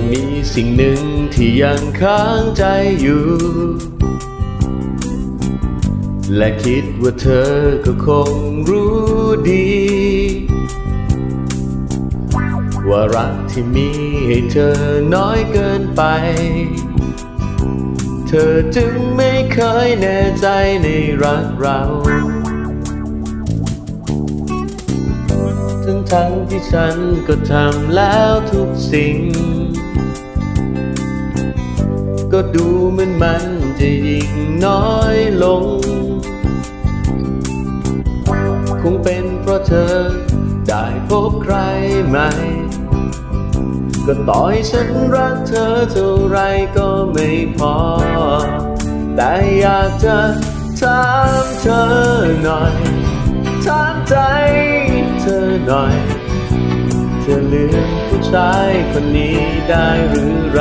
งมีสิ่งหนึ่งที่ยังค้างใจอยู่ และคิดว่าเธอก็คงรู้ดี ว่ารักที่มีให้เธอน้อยเกินไป เธอจึงไม่เคยแน่ใจในรักเราทั้งทั้งที่ฉันก็ทำแล้วทุกสิ่ง ก็ดูเหมือนมันจะยิ่งน้อยลง คงเป็นเพราะเธอได้พบใครใหม่ ก็ต่อยฉันรักเธอเท่าไรก็ไม่พอ แต่อยากจะถามเธอหน่อย ถามใจเธอหน่อย เธอลืมผู้ชายคนนี้ได้หรือไร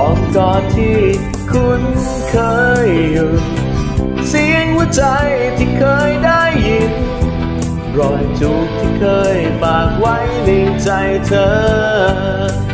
อ้อมกอดที่คุ้นเคยอยู่ เสียงหัวใจที่เคยได้ยิน รอยจูบที่เคยฝากไว้ในใจเธอ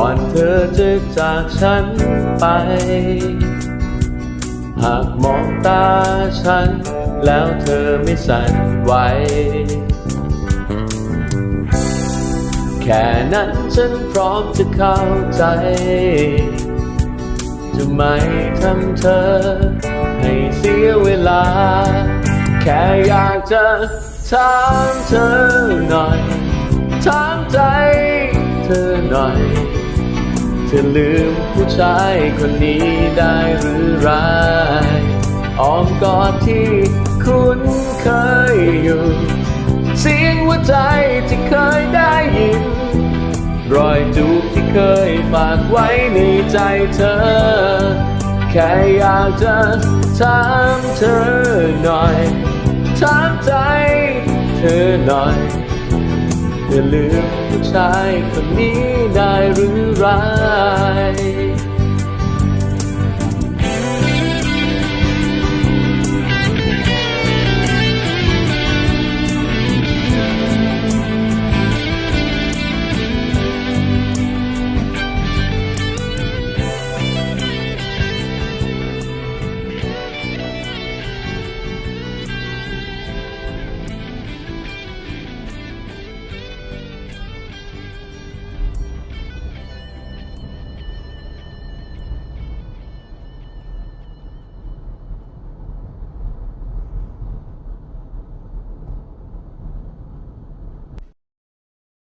ก่อนเธอจะจากฉันไป หากมองตาฉัน แล้วเธอไม่สั่นไหว แค่นั้นฉันพร้อมจะเข้าใจ จะไม่ทำเธอ ให้เสียเวลา แค่อยากจะถามเธอหน่อยถามใจเธอหน่อย เธอลืมผู้ชายคนนี้ได้หรือไรอ้อมกอดที่คุ้นเคยอยู่ เสียงหัวใจที่เคยได้ยิน รอยจูบที่เคยฝากไว้ในใจเธอ แค่อยากจะถามเธอหน่อย ถามใจเธอหน่อย จะลืมผู้ชายคนนี้ได้หรือไร